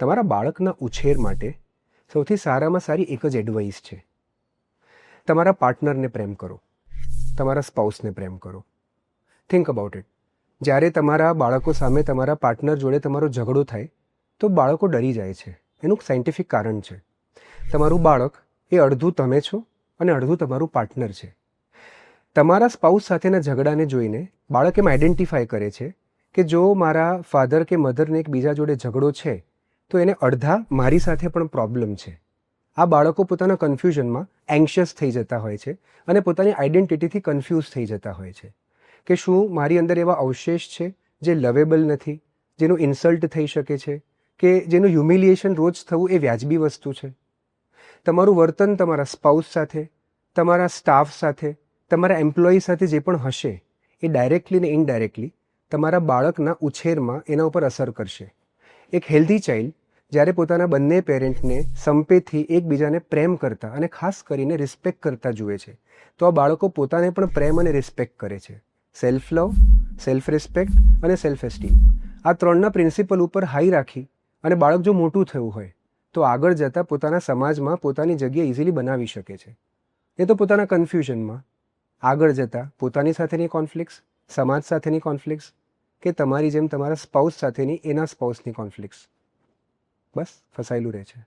તમારા બાળકના ઉછેર માટે સૌથી સારામાં સારી એક જ એડવાઇસ છે. તમારા પાર્ટનરને પ્રેમ કરો. તમારા સ્પાઉસને પ્રેમ કરો. થિંક અબાઉટ ઇટ જ્યારે તમારા બાળકો સામે તમારા પાર્ટનર જોડે તમારો ઝઘડો થાય, તો બાળકો ડરી જાય છે. એનું સાયન્ટિફિક કારણ છે. તમારું બાળક એ અડધું તમે છો અને અડધું તમારું પાર્ટનર છે. તમારા સ્પાઉસ સાથેના ઝઘડાને જોઈને બાળક એમ આઈડેન્ટિફાય કરે છે કે જો મારા ફાધર કે મધરને એક બીજા જોડે ઝઘડો છે તો એને અડધા મારી સાથે પણ પ્રોબ્લેમ છે. આ બાળકો પોતાના કન્ફ્યુઝનમાં એન્શિયસ થઈ જતા હોય છે અને પોતાની આઈડેન્ટિટીથી કન્ફ્યુઝ થઈ જતા હોય છે. કે શું મારી અંદર એવા અવશેષ છે જે લવેબલ નથી, જેનું ઇન્સલ્ટ થઈ શકે છે, કે જેનું હ્યુમિલિએશન રોજ થવું એ વ્યાજબી વસ્તુ છે? તમારું વર્તન તમારા સ્પાઉસ સાથે, તમારા સ્ટાફ સાથે, તમારા એમ્પ્લોયી સાથે જે પણ હશે, એ ડાયરેક્ટલી ને ઇનડાયરેક્ટલી તમારા બાળકના ઉછેરમાં એના ઉપર અસર કરશે. એક હેલ્ધી ચાઇલ્ડ જ્યારે પોતાના બંને પેરેન્ટને સંપેથી એકબીજાને પ્રેમ કરતા અને ખાસ કરીને રિસ્પેક્ટ કરતા જુએ છે, તો આ બાળકો પોતાને પણ પ્રેમ અને રિસ્પેક્ટ કરે છે. સેલ્ફ લવ સેલ્ફ રિસ્પેક્ટ અને સેલ્ફ એસ્ટીમ આ ત્રણના પ્રિન્સિપલ ઉપર હાઈ રાખી અને બાળક જો મોટું થયું હોય, તો આગળ જતાં પોતાના સમાજમાં પોતાની જગ્યા ઇઝીલી બનાવી શકે છે. એ તો પોતાના કન્ફ્યુઝનમાં આગળ જતાં પોતાની સાથેની કોન્ફ્લિક્ટ્સ સમાજ સાથેની કોન્ફ્લિક્ટ્સ કે તમારી જેમ તમારા સ્પાઉસ સાથેની એના સ્પાઉસની કોન્ફ્લિક્ટ્સ બસ ફસાયેલું રહે છે.